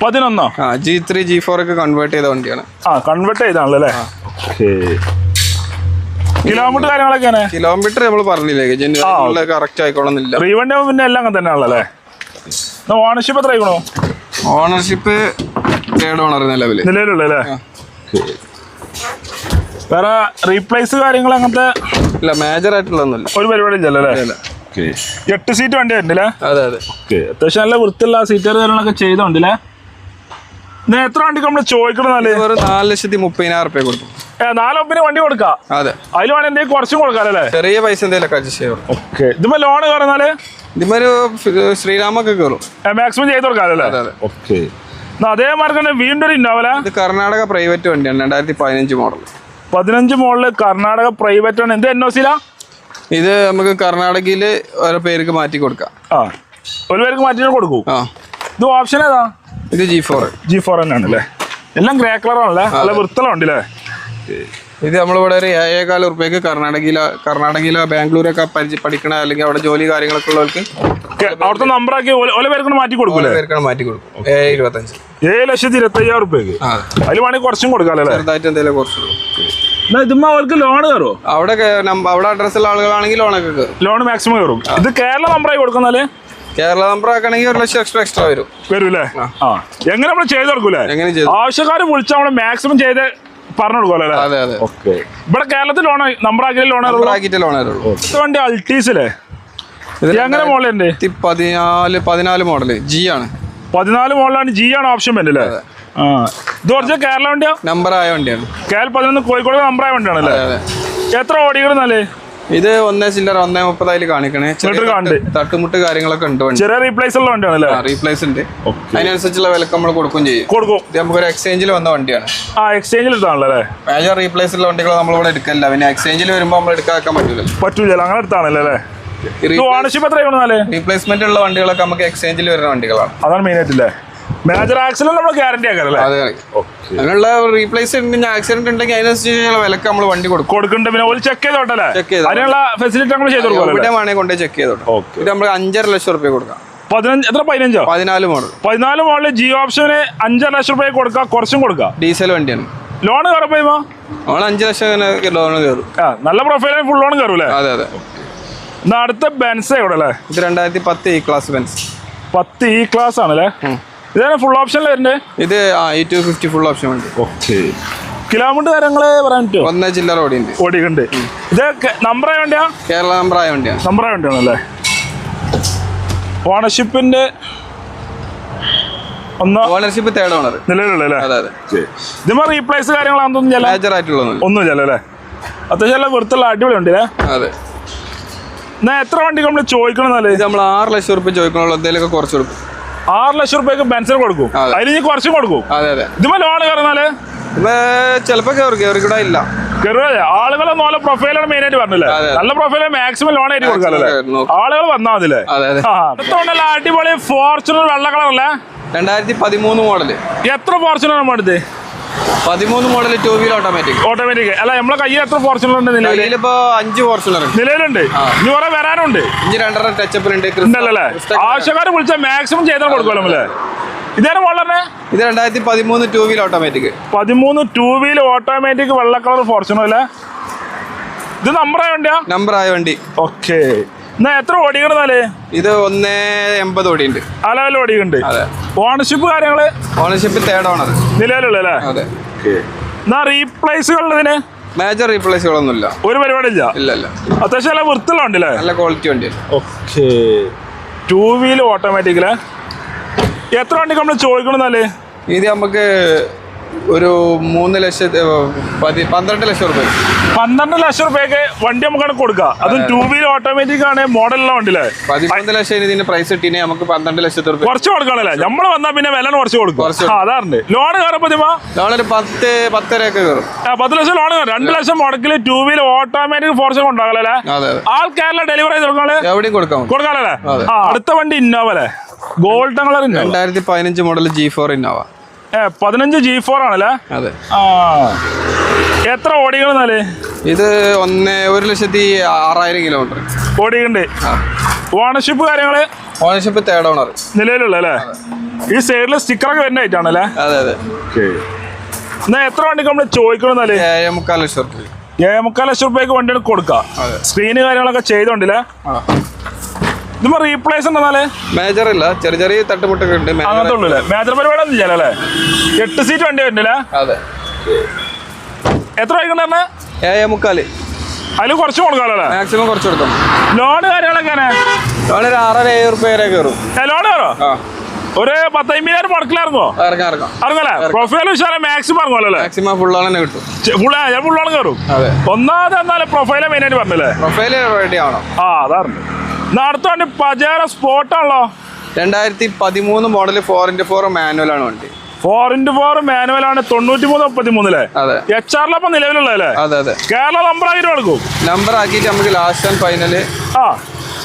പതിനൊന്നോ? ആ ജി ത്രീ ജി ഫോർ ഒക്കെ കൺവേർട്ട് ചെയ്ത വണ്ടിയാണ്. ആ കൺവേർട്ട് ചെയ്താണല്ലേ അല്ലേ? കിലോമീറ്റർ കാര്യങ്ങളൊക്കെയാണ്? കിലോമീറ്റർ നമ്മൾ പറഞ്ഞില്ലേ കറക്റ്റ് ആയിക്കോളന്നില്ല റീവണ്ടി പിന്നെ എല്ലാം അങ്ങനെ തന്നെയാണല്ലോ അല്ലേ? ഓണർഷിപ്പ് എത്ര ആയിക്കണോ? ഓണർഷിപ്പ് തേർഡ് ഓണർ നിലവിൽ നിലവിലുള്ള അല്ലേ വേറെ റീപ്ലേസ് കാര്യങ്ങൾ അങ്ങനത്തെ ഇല്ല മേജർ ആയിട്ടുള്ളതൊന്നുമില്ല. ഒരു പരിപാടി ഇല്ലല്ലോ അല്ലേ? ഇല്ല. എട്ട് സീറ്റ് വണ്ടി വരുന്നില്ലേ? അതെ അതെ. അത്യാവശ്യം നല്ല വൃത്തിയുള്ള സീറ്റർ കാര്യങ്ങളൊക്കെ ചെയ്തോണ്ടല്ലേ? എത്ര വണ്ടി നമ്മൾ ചോദിക്കണമെന്നല്ലേ ഒരു നാല് ലക്ഷത്തി മുപ്പതിനായിരം റുപ്യ കൊടുക്കും. നാലൊപ്പിന് വണ്ടി കൊടുക്കാം? അതെ. അതിൽ വേണമെങ്കിൽ എന്തെങ്കിലും കുറച്ചും കൊടുക്കാമല്ലേ ചെറിയ പൈസ എന്തെങ്കിലും അഡ്ജസ്റ്റ് ചെയ്യും ഓക്കെ ഇതിപ്പോ ലോൺ കയറുന്നാൽ ഇതിമൊരു ശ്രീരാമൊക്കെ കയറും മാക്സിമം ചെയ്ത് കൊടുക്കാമല്ലേ അതെ അതെ. ഓക്കെ. അതേമാതിരി തന്നെ വീണ്ടും ഒരു ഇന്നോവല? ഇത് കർണാടക പ്രൈവറ്റ് വണ്ടിയാണ് രണ്ടായിരത്തി പതിനഞ്ച് മോഡൽ പതിനഞ്ച് മോഡൽ കർണാടക പ്രൈവറ്റ് ആണ് എന്ത് എൻ ഒ ഇത് നമുക്ക് കർണാടകയിൽ ഓരോ പേർക്ക് മാറ്റി കൊടുക്കാം. ആ. ഒരു പേർക്ക് മാറ്റി കൊടുക്കൂ? ആ. ഇത് ഓപ്ഷൻ ഏതാ? ഇത് ജി ഫോർ ജി ഫോർ തന്നെയാണ് അല്ലേ എല്ലാം ഗ്രേ കളർ ആണല്ലേ? നല്ല വൃത്തളം ഉണ്ടല്ലേ ഇത് നമ്മളിവിടെ ഒരു ഏഴേകാല ഉറുപ്പ്യക്ക് കർണാടകയില കർണാടകയിലോ ബാംഗ്ലൂരൊക്കെ പരിചയ പഠിക്കണ അല്ലെങ്കിൽ അവിടെ ജോലി കാര്യങ്ങളൊക്കെ ഉള്ളവർക്ക് അവിടുത്തെ നമ്പറാക്കി ഓല പേർക്ക് മാറ്റി കൊടുക്കും പേർക്കാണ് മാറ്റി കൊടുക്കും. ഏഴ് ഇരുപത്തഞ്ച്. ഏഴ് ലക്ഷത്തി ഇരുപത്തി അയ്യായിരം റുപ്യക്ക് അതിൽ വേണമെങ്കിൽ കുറച്ചും കൊടുക്കാമല്ലേ ചെറുതായിട്ട് എന്തെങ്കിലും കുറച്ച്. എന്നാ ലോൺ കയറുമോ അവിടെ അവിടെ അഡ്രസ്സുള്ള ആളുകളാണെങ്കിൽ ലോണൊക്കെ കയറും ലോൺ മാക്സിമം കയറും ഇത് കേരള നമ്പറായി കൊടുക്കുന്നാൽ കേരള നമ്പർ ആക്കണമെങ്കിൽ ഒരു ലക്ഷം എക്സ്ട്രാ എക്സ്ട്രാ വരും. വരൂലേ ആ. എങ്ങനെ നമ്മൾ ചെയ്ത് കൊടുക്കൂലേ എങ്ങനെ ആവശ്യക്കാർ വിളിച്ചാൽ നമ്മൾ മാക്സിമം ചെയ്ത് പറഞ്ഞു കൊടുക്കുമല്ലോ അല്ലേ ഓക്കെ. ഇവിടെ കേരളത്തിൽ ലോൺ നമ്പർ ആക്കിയ ലോൺ നമ്പർ ആക്കിയിട്ട് ലോൺ തരുള്ളൂ വണ്ടി അൾട്ടീസിലെ ഇത് എങ്ങനെ മോളുണ്ട് രണ്ടായിരത്തി പതിനാല് പതിനാല് മോഡൽ ജി ആണ്. പതിനാല് മോഡലാണ് ജി ആണ് ഓപ്ഷൻ അല്ലേ? ആ. ഇത് കുറച്ച് കേരള വണ്ടിയാ? നമ്പർ ആയ വണ്ടിയാണ്. കേരള പതിനൊന്ന് കോഴിക്കോട് നമ്പറായ വണ്ടിയാണല്ലേ അതെ അതെ. എത്ര ഓടിക്കണമെന്നാൽ ഇത് ഒന്നേ ചില്ലറ ഒന്നേ മുപ്പതായി കാണിക്കണേ. തട്ടുമുട്ട് കാര്യങ്ങളൊക്കെ ഉണ്ട് ചെറിയ റീപ്ലേസ് ഉള്ള വണ്ടിയാണല്ലേ റീപ്ലേസ് ഉണ്ട്. അതിനനുസരിച്ചുള്ള വിലക്ക് നമ്മൾ കൊടുക്കും ചെയ്യും. കൊടുക്കും. ഇത് നമുക്ക് ഒരു എക്സ്ചേഞ്ചിൽ വന്ന വണ്ടിയാണ്. ആ എക്സ്ചേഞ്ചിൽ ഇട്ടാണല്ലേ മേജർ റീപ്ലേസ് ഉള്ള വണ്ടികൾ നമ്മളിവിടെ എടുക്കില്ല പിന്നെ എക്സ്ചേഞ്ചിൽ വരുമ്പോൾ നമ്മൾ എടുക്കാക്കാൻ പറ്റൂല പറ്റൂല അങ്ങനെ എടുത്താണല്ലേ അല്ലേ? റീപ്ലേസ്മെന്റ് ഉള്ള വണ്ടികളൊക്കെ നമുക്ക് എക്സ്ചേഞ്ചിൽ വരുന്ന വണ്ടികളാണ്. അതാണ് മെയിൻ ആയിട്ടില്ലേ മേജർ ആക്സിഡന്റ് നമ്മൾ ഗ്യാരണ്ടി ആക്കാറല്ലേ അതെ അങ്ങനെയുള്ള റീപ്ലേസ് ആക്സിഡന്റ് ഉണ്ടെങ്കിൽ അതിനനുസരിച്ചുള്ള വിലക്ക് നമ്മൾ വണ്ടി കൊടുക്കും. കൊടുക്കണ്ട പിന്നെ ഒരു ചെക്ക് ചെയ്തോട്ടല്ലേ. അതിനുള്ള ഫെസിലിറ്റി നമ്മൾ ചെയ്ത് കൊടുക്കുമല്ലോ ഇവിടെ വേണമെങ്കിൽ കൊണ്ടുപോയി ചെക്ക് ചെയ്തോട്ടെ. ഇത് നമ്മൾ അഞ്ചര ലക്ഷം റുപ്യ കൊടുക്കാം. പതിനഞ്ച് എത്ര? പതിനഞ്ചോ? പതിനാല് മോഡൽ. പതിനാല് മോളിൽ ജിയോ ഓപ്ഷന് അഞ്ചര ലക്ഷം രൂപ കൊടുക്കാം കുറച്ചും കൊടുക്കാം ഡീസൽ വണ്ടിയാണ്. ലോൺ കയറുമ്പോ നമ്മൾ അഞ്ച് ലക്ഷം ലോൺ കയറും. ആ നല്ല പ്രൊഫൈലിന് ഫുൾ ലോൺ കയറൂലേ അതെ അതെ. എന്നാ അടുത്ത ബെൻസ് എവിടെ അല്ലേ? ഇത് രണ്ടായിരത്തി പത്ത് ഇ ക്ലാസ് ബെൻസ് പത്ത് ഇ ക്ലാസ് ആണല്ലേ? ഇതാണ് ഫുൾ ഓപ്ഷൻ വരുന്നത്. ഇത് ആ ഈ ഫിഫ്റ്റി ഫുൾ ഓപ്ഷൻ ഉണ്ട്. ഓക്കെ കിലോമീറ്റർ കാര്യങ്ങൾ പറയാൻ പറ്റുമോ? ഒന്നേ ചില്ലറ ഓടിയുണ്ട് ഓടിക്കുന്നുണ്ട് ഇത് നമ്പറായ വണ്ടിയാ? കേരള നമ്പർ ആയ നമ്പർ നമ്പറായ വണ്ടിയാണല്ലേ ഓണർഷിപ്പിന്റെ ഓണർഷിപ്പ് തേർഡ് ഓണർ അതെ ഇതിമ്മ റീപ്ലേസ് ആയിട്ടുള്ളതൊന്നും ഒന്നും അല്ലേ? അത്യാവശ്യം വൃത്തിയുള്ള അടിപൊളി ഉണ്ട് അതെ. എത്ര വണ്ടി നമ്മൾ ചോദിക്കണം ഇത് നമ്മൾ ആറ് ലക്ഷം റുപ്യ ചോദിക്കണുള്ളൂ. എന്തെങ്കിലുമൊക്കെ കുറച്ച് കൊടുക്കും. ആറ് ലക്ഷം റുപ്യക്ക് ബെൻസിന് കൊടുക്കും. അതിൽ ഇനി കുറച്ചും കൊടുക്കും. അതെ അതെ. ഇതുമ്മ ലോൺ കയറുന്നാൽ ചിലപ്പോ കയറി ഇല്ല. ആളുകളെ നല്ല പ്രൊഫൈലാണ് മെയിൻ ആയിട്ട് പറഞ്ഞില്ലേ? നല്ല പ്രൊഫൈൽ മാക്സിമം ലോൺ ആയിട്ട് കൊടുക്കാല്ലേ ആളുകൾ വന്നാൽ മതില്ലേ? അടുത്തോണ്ടല്ല അടിപൊളി ഫോർച്യൂണർ വെള്ള കളറല്ലേ രണ്ടായിരത്തി പതിമൂന്ന് മോഡൽ എത്ര ഫോർച്യൂണർ എടുത്ത് പതിമൂന്ന് model two wheel automatic automatic അല്ല നമ്മളെ കയ്യിൽ എത്ര ഫോർച്യൂണർ ഉണ്ട് നിലവിൽ ഇപ്പോ അഞ്ച് ഫോർച്യൂണർ ഉണ്ട്. നിലവിലുണ്ട്. ഇനി കുറെ വരാനുണ്ട്. ഇനി രണ്ടര ടച്ചപ്പിൽ ഉണ്ട് ഉണ്ടല്ലേ ആവശ്യക്കാർ വിളിച്ചാൽ മാക്സിമം ചെയ്താൽ കൊടുക്കുമല്ലോ നമ്മൾ. ഇതാണ് വളരെ ഇത് രണ്ടായിരത്തി പതിമൂന്ന് ടൂ വീൽ ഓട്ടോമാറ്റിക് പതിമൂന്ന് ടൂ വീൽ ഓട്ടോമാറ്റിക് വെള്ള കളർ ഫോർച്യൂണർ അല്ലേ? ഇത് ആയ വണ്ടിയാ? നമ്പർ ആയ വണ്ടി. ഓക്കെ എന്നാ എത്ര ഓടിക്കണമെന്നാൽ ഇത് ഒന്ന് എൺപത് ഓടിയുണ്ട്. അലവല ഓടിയുണ്ട് ഓണർഷിപ്പ് കാര്യങ്ങൾ? ഓണർഷിപ്പ് തേർഡ് ഓണർ നിലവിലുള്ള അല്ലേ? എന്നാ റീപ്ലേസുകളിന് മേജർ റീപ്ലേസുകളൊന്നുമില്ല ഒരു പരിപാടി ഇല്ല ഇല്ല ഇല്ല അത്യാവശ്യം നല്ല ഉണ്ടല്ലേ നല്ല ക്വാളിറ്റി വണ്ടി. ഓക്കെ ടൂ വീൽ ഓട്ടോമാറ്റിക്കല്ലേ എത്ര വണ്ടി നമ്മൾ ചോദിക്കണമെന്നാൽ ഇത് നമുക്ക് ഒരു മൂന്ന് ലക്ഷത്തി പന്ത്രണ്ട് ലക്ഷം റുപ്യ പന്ത്രണ്ട് ലക്ഷം റുപ്യക്ക് വണ്ടി നമുക്ക് കൊടുക്കാം. അതും ടൂ വീലർ ഓട്ടോമാറ്റിക് ആണ് മോഡലുള്ള വണ്ടിയിലെ. പതിമൂന്ന് ലക്ഷം ഇതിന് പ്രൈസ് കിട്ടിനെ നമുക്ക് പന്ത്രണ്ട് ലക്ഷത്തി രൂപ കുറച്ച് കൊടുക്കണല്ലേ? നമ്മൾ വന്നാൽ പിന്നെ വില കുറച്ച് കൊടുക്കും. കുറച്ച് ആ, അതാറുണ്ട്. ലോൺ ഒരു പത്ത് പത്തരയൊക്കെ കയറും. പത്ത് ലക്ഷം ലോൺ രണ്ട് ലക്ഷം മുടക്കിൽ two wheeler automatic Fortuner all Kerala delivery കൊടുക്കാൾ? എവിടെയും കൊടുക്കാം. ആ അടുത്ത വണ്ടി ഇന്നോവ അല്ലേ? ഗോൾഡൻ കളർ രണ്ടായിരത്തി പതിനഞ്ച് മോഡൽ ജി ഫോർ ഇന്നോവ പതിനഞ്ച് ജി ഫോർ ആണല്ലേ? അതെ. ആ. എത്ര ഓടികൾ എന്നാൽ? ഇത് ഒന്ന് ഒരു ലക്ഷത്തി ആറായിരം കിലോമീറ്റർ ഓടിയുണ്ട് ഓണർഷിപ്പ് കാര്യങ്ങൾ? ഓണർഷിപ്പ് തേർഡ് ഓണർ നിലവിലുള്ള അല്ലേ? ഈ സൈഡിൽ സ്റ്റിക്കറൊക്കെ വരുന്ന ആയിട്ടാണല്ലേ അതെ അതെ. എന്നാ എത്ര വണ്ടിക്ക് നമ്മൾ ചോദിക്കണമെന്നാൽ ഏഴ് മുക്കാൽ ലക്ഷം റുപ്യ ഏഴ് മുക്കാൽ ലക്ഷം റുപ്യക്ക് വണ്ടിയാണ് കൊടുക്കുക. അതെ. സ്ക്രീന് കാര്യങ്ങളൊക്കെ ചെയ്തോണ്ടില്ലേ? ആ ഇതുമ്പോ റീപ്ലേസ് ഉണ്ടെന്നാൽ? മേജർ ഇല്ല. ചെറിയ ചെറിയ തട്ടുമുട്ടൊക്കെ ഉണ്ട്. അങ്ങനത്തെ ഉള്ളു മേജർ പരിപാടി ഒന്നും ഇല്ലല്ലോ അല്ലേ? എട്ട് സീറ്റ് വണ്ടി വരുന്നില്ല അതെ. എത്ര വൈകുന്നേരം ഏഴ് മുക്കാൽ. അതിൽ കുറച്ച് കൊടുക്കാമല്ലോ മാക്സിമം കുറച്ച് കൊടുക്കാം. ലോണ് കാര്യങ്ങളൊക്കെ ഒരു ആറര ഏഴ് റുപ്യ വരെ കയറും. ലോണ് കയറോ? ഒരു പത്തമ്പതിനായിരം മുടക്കിലിറങ്ങോ ഇറങ്ങാം ഇറങ്ങാം. ഇറങ്ങല്ലേ? പ്രൊഫൈൽ ഉഷാറെ മാക്സിമം ഇറങ്ങുമല്ലോ മാക്സിമം ഫുൾ തന്നെ കിട്ടും. ഫുള്ള് ഞാൻ ഫുള്ളോളം കയറും. അതെ. ഒന്നാമത് എന്നാലും പ്രൊഫൈലെ മെയിൻ ആയിട്ട് പറഞ്ഞല്ലേ? പ്രൊഫൈൽ റെഡി ആണോ ആ അതാറുണ്ട് എന്നാ പജേറ സ്പോട്ടാണല്ലോ. രണ്ടായിരത്തി പതിമൂന്ന് model four into four manual ആണ് വണ്ടി. ഫോർ ഇന്റു ഫോർ മാനുവൽ ആണ് തൊണ്ണൂറ്റി മൂന്ന് മുപ്പത്തി മൂന്നിലെ എച്ച് ആറിലപ്പം നിലവിലുള്ളതല്ലേ? അതെ അതെ. കേരള നമ്പർ കൊടുക്കും നമ്പർ ആക്കിയിട്ട് നമുക്ക് ലാസ്റ്റ് ആൻഡ് ഫൈനൽ ആ.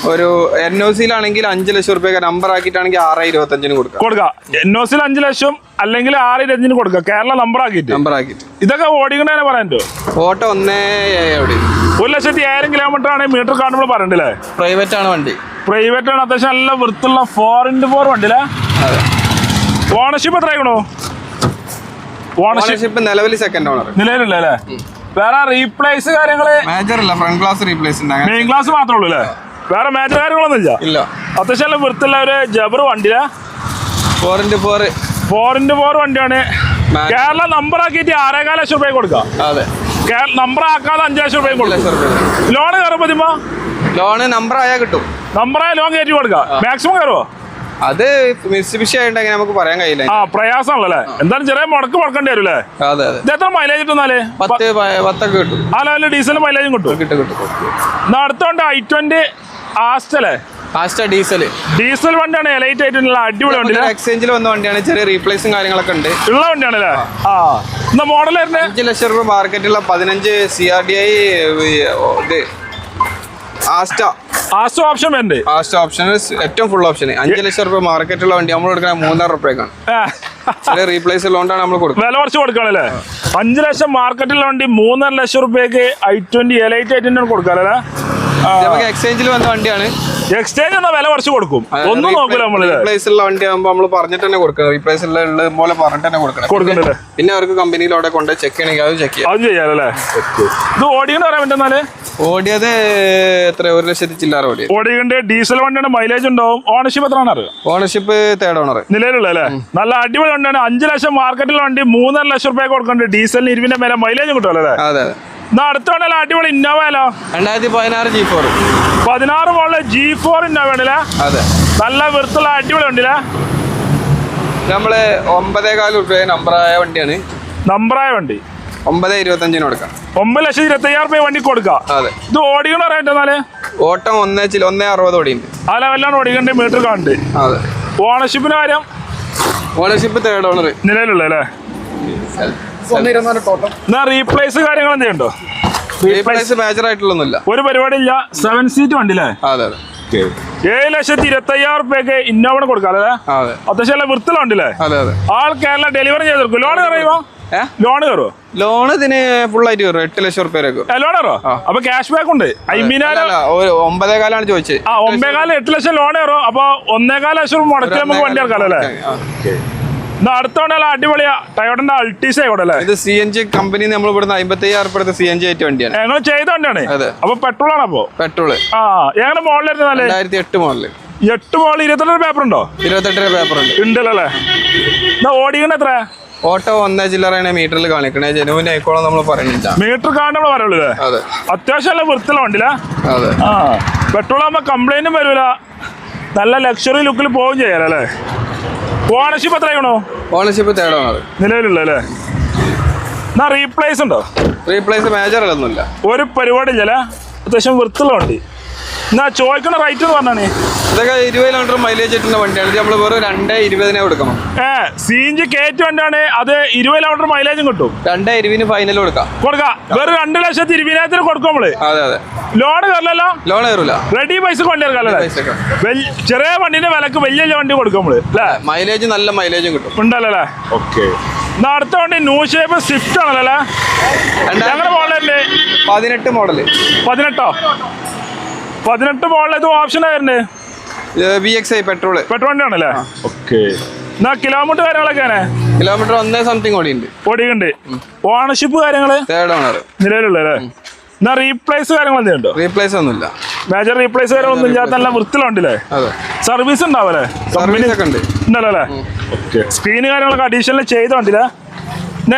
ഒരു എൻ ഒ സിയിലാണെങ്കിൽ അഞ്ച് ലക്ഷം റുപ്യ നമ്പർ ആക്കിയിട്ടാണെങ്കിൽ ആറ് ഇരുപത്തഞ്ചിന് കൊടുക്കാം. കൊടുക്കാം. എൻ ഒ സിയിൽ അഞ്ച് ലക്ഷം അല്ലെങ്കിൽ ആറ് ഇരുപത്തിന് കൊടുക്കുക കേരള നമ്പർ ആക്കിയിട്ട്. നമ്പർ ആക്കിയിട്ട്. ഇതൊക്കെ ഓടിക്കണേനെ പറയാൻ ഓട്ടോ ഒന്നേ എവിടെ ഒരു ലക്ഷത്തി ഏഴായിരം കിലോമീറ്റർ ആണ് മീറ്റർ കാണുമ്പോൾ പറയണ്ടല്ലേ? പ്രൈവറ്റ് ആണ് വണ്ടി. പ്രൈവറ്റ് ആണ്. അത്യാവശ്യം നല്ല വൃത്തിയുള്ള ഫോർ ഇന്റു ഫോർ വണ്ടിയില്ലേ ഓണർഷിപ്പ് എത്ര ആയിക്കണോ? ഓണർഷിപ്പ് നിലവിൽ സെക്കൻഡ് ഓണർ നിലവിലില്ല അല്ലേ? വേറെ റീപ്ലേസ് കാര്യങ്ങൾ മേജർ ഇല്ല. Front glass replace main glass മാത്രമേ ഉള്ളൂ അല്ലേ? വേറെ മാച്ച് കാര്യങ്ങളൊന്നും ഇല്ല. ഇല്ല അത്യാവശ്യം വൃത്തിയുള്ള ഒരു ജബർ വണ്ടിയാ four into four four into four വണ്ടിയാണ്. കേരള നമ്പർ ആക്കിയിട്ട് ആറേകാൽ ലക്ഷം രൂപ കൊടുക്കാം. അതെ. നമ്പർ ആക്കാതെ അഞ്ചു ലക്ഷം രൂപ കൊടുക്കാം. ലോണ് ലോൺ കയറുമ്പോ ലോണ് നമ്പർ ആയാൽ കിട്ടും. നമ്പറായ ലോൺ കയറ്റി കൊടുക്കാം. മാക്സിമം കയറുമോ അത് മിസ്ബിഷി ആയിട്ടുണ്ടെങ്കിൽ നമുക്ക് പറയാൻ കഴിയില്ല. ആ പ്രയാസമാണല്ലേ എന്തായാലും ചെറിയ മുടക്ക് മുടക്കേണ്ടി വരും അതെ അതെ. എത്ര മൈലേജ് കിട്ടുന്നാൽ പത്ത് പത്തൊക്കെ കിട്ടും. ആ ലെവലിൽ ഡീസൽ മൈലേജും കിട്ടും. കിട്ടും കിട്ടും എന്നാ അടുത്തോണ്ട് ഐ ട്വന്റി ആസ്റ്റല്ലേ ആസ്റ്റ ഡീസൽ ഡീസൽ വണ്ടിയാണ് എലൈറ്റ് ആയിട്ടുള്ള അടിപൊളി വണ്ടി എക്സ്ചേഞ്ചിൽ വന്ന വണ്ടിയാണ് ചെറിയ റീപ്ലേസും കാര്യങ്ങളൊക്കെ ഉണ്ട്. ഉള്ള വണ്ടിയാണല്ലേ ആ. എന്നാ മോഡൽ വരുന്നത് അഞ്ച് ലക്ഷം രൂപ മാർക്കറ്റിലുള്ള പതിനഞ്ച് C R D I Asta. Asta option വേണ്ടേ? ആസ്റ്റ ഓപ്ഷൻ ഏറ്റവും ഫുൾ ഓപ്ഷൻ അഞ്ച് ലക്ഷം രൂപ മാർക്കറ്റുള്ള വണ്ടി നമ്മൾ കൊടുക്കുന്ന മൂന്നര റുപ്യക്കാണ്. ചെറിയ റീപ്ലേസ് ഉള്ളതുകൊണ്ടാണ് നമ്മൾ കൊടുക്കുന്നത്. വില കുറച്ച് കൊടുക്കണല്ലേ അഞ്ച് ലക്ഷം മാർക്കറ്റിലുള്ള വണ്ടി മൂന്നര ലക്ഷം റുപ്യക്ക് ഐ ട്വന്റി എലൈറ്റ് കൊടുക്കാല്ലേ ഇത് നമുക്ക് എക്സ്ചേഞ്ചിൽ വന്ന വണ്ടിയാണ്. എക്സ്ചേഞ്ച് എന്നാ വില കുറച്ച് കൊടുക്കും. ഒന്നും നോക്കൂല നമ്മൾ റീപ്ലേസ് ഉള്ള വണ്ടി ആകുമ്പോൾ നമ്മൾ പറഞ്ഞിട്ട് തന്നെ കൊടുക്കണം റീപ്ലേസ് ഉള്ള പോലെ പറഞ്ഞിട്ട് തന്നെ കൊടുക്കണം. കൊടുക്കുന്നുണ്ട് പിന്നെ അവർക്ക് കമ്പനിയിൽ അവിടെ കൊണ്ട് ചെക്ക് ചെയ്യണമെങ്കിൽ അത് ചെക്ക് ചെയ്യാം. അത് ചെയ്യാലല്ലേ? ഇത് ഓടിയെന്ന് പറയാൻ പറ്റുന്നാൽ ഓടിയത് എത്ര? ഒരു ലക്ഷത്തി ചില്ലാറ് ഓടിയത്. ഓടിയുണ്ട് ഡീസൽ വണ്ടിയുടെ മൈലേജ് ഉണ്ടാവും. ഓണർഷിപ്പ് എത്രയാണ് അറിയാം? ഓണർഷിപ്പ് തേർഡ് ഓണർ നിലവിലുള്ള അല്ലേ? നല്ല അടിപൊളി വണ്ടിയാണ്. അഞ്ച് ലക്ഷം മാർക്കറ്റിൽ വണ്ടി മൂന്നര ലക്ഷം റുപ്യ കൊടുക്കുന്നുണ്ട് ഡീസലിന് ഇരുവിന്റെ മേലെ മൈലേജ് കിട്ടുമല്ലോ അതെ അതെ. എന്നാ അടുത്ത വണ്ടിയല്ല അടിപൊളി ഇന്നോവയല്ലോ രണ്ടായിരത്തി പതിനാറ് ജി ഫോർ പതിനാറ് മോളിൽ ജി ഫോർ ഇന്നോവ ഉണ്ടല്ലേ? അതെ. നല്ല വൃത്തിയുള്ള അടിപൊളി വണ്ടിയില്ല നമ്മൾ ഒമ്പതേകാൽ റുപ്യ നമ്പറായ വണ്ടിയാണ്. നമ്പറായ വണ്ടി. ഒമ്പത് ഇരുപത്തഞ്ചിന് കൊടുക്കാം. ഒമ്പത് ലക്ഷത്തി ഇരുപത്തി അയ്യായിരം രൂപ വണ്ടി കൊടുക്കാം. അതെ. ഇത് ഓടിക്കണ റേറ്റ് എന്നാൽ? ഓട്ടം ഒന്നേ ചില ഒന്നേ അറുപത് ഓടിയുണ്ട്. ആ വല്ലാണ്ട് ഓടിക്കണ്ട് മീറ്റർ കാണുന്നുണ്ട്. അതെ. ഓണർഷിപ്പിന് കാര്യം? ഓണർഷിപ്പ് തേർഡ് ഓണർ നിലവിലുള്ള അല്ലേ? എന്നാ റീപ്ലേസ് കാര്യങ്ങൾ എന്തെയുണ്ടോ റീപ്ലേസ് മേജർ ആയിട്ടുള്ളൊന്നുമില്ല ഒരു പരിപാടി ഇല്ല സെവൻ സീറ്റ് വണ്ടില്ലേ അതെ അതെ. ഏഴ് ലക്ഷത്തി ഇരുപത്തി അയ്യായിരം റുപ്യക്ക് ഇന്നോവ കൊടുക്കാം അല്ലേ? അതെ. അത്യാവശ്യം നല്ല അതെ ആൾ കേരള ഡെലിവറി ചെയ്ത് കൊടുക്കും. ലോൺ കയറിയോ? ലോൺ കയറുമോ ലോൺ ഇതിന് ഫുൾ ആയിട്ട് കയറും. എട്ട് ലക്ഷം റുപ്യ കയറും. ലോൺ കയറോ അപ്പൊ ക്യാഷ് ബാക്ക് ഉണ്ട്. അയ്മീനായിരം അല്ല, ഒരു ഒമ്പതേകാലാണ് ചോദിച്ചത്. ആ ഒമ്പേകാലം എട്ട് ലക്ഷം ലോൺ കയറും അപ്പൊ ഒന്നേകാല ലക്ഷം മുടക്കി നമുക്ക് വണ്ടി ഇറക്കാം അല്ലേ? അടിപൊളിയാ. ടയോട്ടന്റെ അൾട്ടീസ് ആയിക്കോട്ടെ ഇത് സി എൻ ജി കമ്പനി നമ്മൾ ഇവിടുന്ന് അമ്പത്തി അയ്യായിരം ഉറുപ്പിക സി എൻ ജി ആയിട്ട് വണ്ടിയാണ്. ഞങ്ങൾ ചെയ്ത വണ്ടിയാണ്? അതെ. അപ്പൊ പെട്രോൾ ആണ് അപ്പോ? പെട്രോൾ ആ രണ്ടായിരത്തി എട്ട് മോഡൽ എട്ട് മോഡൽ ഇരുപത്തെട്ട് പേപ്പർ ഉണ്ടോ? ഇരുപത്തെട്ടര പേപ്പർ ഉണ്ട്. ഉണ്ടല്ലോ അല്ലേ? എന്നാ ഓടിക്കണ എത്ര ഓട്ടോ ഒന്നേ മീറ്ററിൽ കാണിക്കണേ. ആയിക്കോളാം നമ്മൾ പറയുന്നില്ല. മീറ്റർ കാണുമ്പോൾ പറയുള്ളൂ അതെ. അത്യാവശ്യം നല്ല വൃത്തിയുള്ള വണ്ടിയില്ല അതെ. ആ പെട്രോൾ ആകുമ്പോൾ കംപ്ലൈന്റും വരൂല. നല്ല ലക്ഷറി ലുക്കിൽ പോവുകയും ചെയ്യാലോ ഓണർഷിപ്പ് എത്രയാണോ? ഓണർഷിപ്പ് തേർഡ് ഓണർ നിലവിലുള്ള അല്ലേ എന്നാ റീപ്ലേസ് ഉണ്ടോ? റീപ്ലേസ് മേജർ ഒന്നുമില്ല ഒരു പരിപാടി ഇല്ല അത്യാവശ്യം വൃത്തിയുള്ള വണ്ടി. എന്നാ ചോദിക്കുന്ന റേറ്റ് എന്ന് പറഞ്ഞാണേ ഇതൊക്കെ ഇരുപത് കിലോമീറ്റർ മൈലേജ് കിട്ടുന്ന വണ്ടിയാണ്. ഇത് നമ്മൾ വെറും രണ്ട് ഇരുപതിനെ കൊടുക്കണം. ഏ സി എൻ ജി കേറ്റ് വണ്ടിയാണ്. അത് ഇരുപത് കിലോമീറ്റർ മൈലേജും കിട്ടും. രണ്ടേ ഇരുപതിന് ഫൈനൽ കൊടുക്കാം. കൊടുക്കാം. വെറും രണ്ട് ലക്ഷത്തി ഇരുപതിനായിരത്തിന് കൊടുക്കും നമ്മൾ. അതെ അതെ. ലോൺ കയറില്ലല്ലോ ലോൺ കയറില്ല റെഡി പൈസ പൈസക്ക്. ചെറിയ വണ്ടിന്റെ വിലക്ക് വലിയ വലിയ വണ്ടി കൊടുക്കും നമ്മൾ അല്ലേ? മൈലേജ് നല്ല മൈലേജും കിട്ടും. ഉണ്ടല്ലേ ഓക്കെ. എന്നാ അടുത്ത വണ്ടി ന്യൂ ഷേപ്പ് സ്വിഫ്റ്റ് ആണല്ലോ ഞങ്ങളുടെ മോഡലല്ലേ? പതിനെട്ട് മോഡൽ പതിനെട്ടോ? പതിനെട്ട് മോഡൽ ഇത് ഓപ്ഷൻ ആയിരുന്നു? എക്സ് ഐ പെട്രോൾ പെട്രോൾ വണ്ടിയാണല്ലേ ഓക്കെ. എന്നാ കിലോമീറ്റർ കാര്യങ്ങളൊക്കെയാണ് കിലോമീറ്റർ ഒന്നേ സംതിങ് ഓടിയുണ്ട് ഓടിയുണ്ട് ഓണർഷിപ്പ് കാര്യങ്ങൾ? തേർഡ് ഓണർ നിലവിലുള്ളല്ലേ എന്നാ റീപ്ലേസ് കാര്യങ്ങൾ എന്തെയുണ്ടോ റീപ്ലേസ് ഒന്നുമില്ല. മേജർ റീപ്ലേസ് കാര്യങ്ങളൊന്നും ഇല്ലാത്ത നല്ല വൃത്തിലുണ്ടല്ലേ സർവീസ് ഉണ്ടാവല്ലേ സർവീസ് ഒക്കെ ഉണ്ട്. ഉണ്ടല്ലോ അല്ലേ? ഓക്കെ. സ്ക്രീന് കാര്യങ്ങളൊക്കെ അഡീഷണൽ ചെയ്തോണ്ടില്ല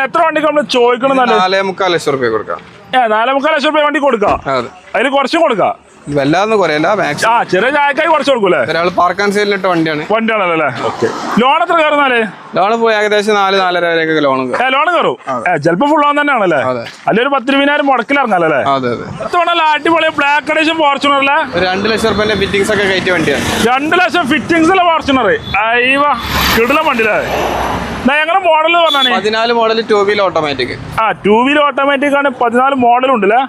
എത്ര വണ്ടിക്ക് നമ്മൾ ചോദിക്കണം നാലേ മുക്കാൽ ലക്ഷം റുപ്യ കൊടുക്കാം. ഏ നാലേ മുക്കാൽ ലക്ഷം രൂപ വണ്ടി കൊടുക്കാം. അതെ. അതിൽ കുറച്ചും കൊടുക്കാം. വല്ലാതൊന്നും കുറയല്ല. മാക്സിമം ആ ചെറിയ ചായക്കായി കുറച്ച് കൊടുക്കൂലേ ഒരാൾ പാർക്ക് ആൻഡ് സെയിലിട്ട വണ്ടിയാണ്. വണ്ടിയാണല്ലോ? അല്ലേ ഓക്കെ ലോൺ എത്ര കയറുന്നാലേ ലോൺ പോയി ഏകദേശം നാല് നാലര വരെയൊക്കെ ലോൺ ലോൺ കയറും? ചിലപ്പോ ഫുൾ ഓൺ തന്നെയാണല്ലേ. അല്ലെങ്കിൽ ഒരു പത്തിരുപതിനായിരം മുടക്കിൽ ഇറങ്ങാലോ അല്ലേ അതെ. അതെ അടിപൊളി ബ്ലാക്ക് അഡീഷൻ ഫോർച്യൂണറല്ലേ രണ്ട് ലക്ഷം റുപ്യന്റെ ഫിറ്റിംഗ്സ് ഒക്കെ കയറ്റിയ വണ്ടിയാണ്. രണ്ട് ലക്ഷം ഫിറ്റിംഗ്സിലെ ഫോർച്യൂണർ അയ്യവ കിടില വണ്ടിയില്ലേ? എന്നാ ഞങ്ങളുടെ മോഡൽ പറഞ്ഞാണ് പതിനാല് മോഡൽ ടൂ വീൽ ഓട്ടോമാറ്റിക് ആ ടൂ വീലർ ഓട്ടോമാറ്റിക് ആണ്. പതിനാല് മോഡൽ ഉണ്ടല്ലേ?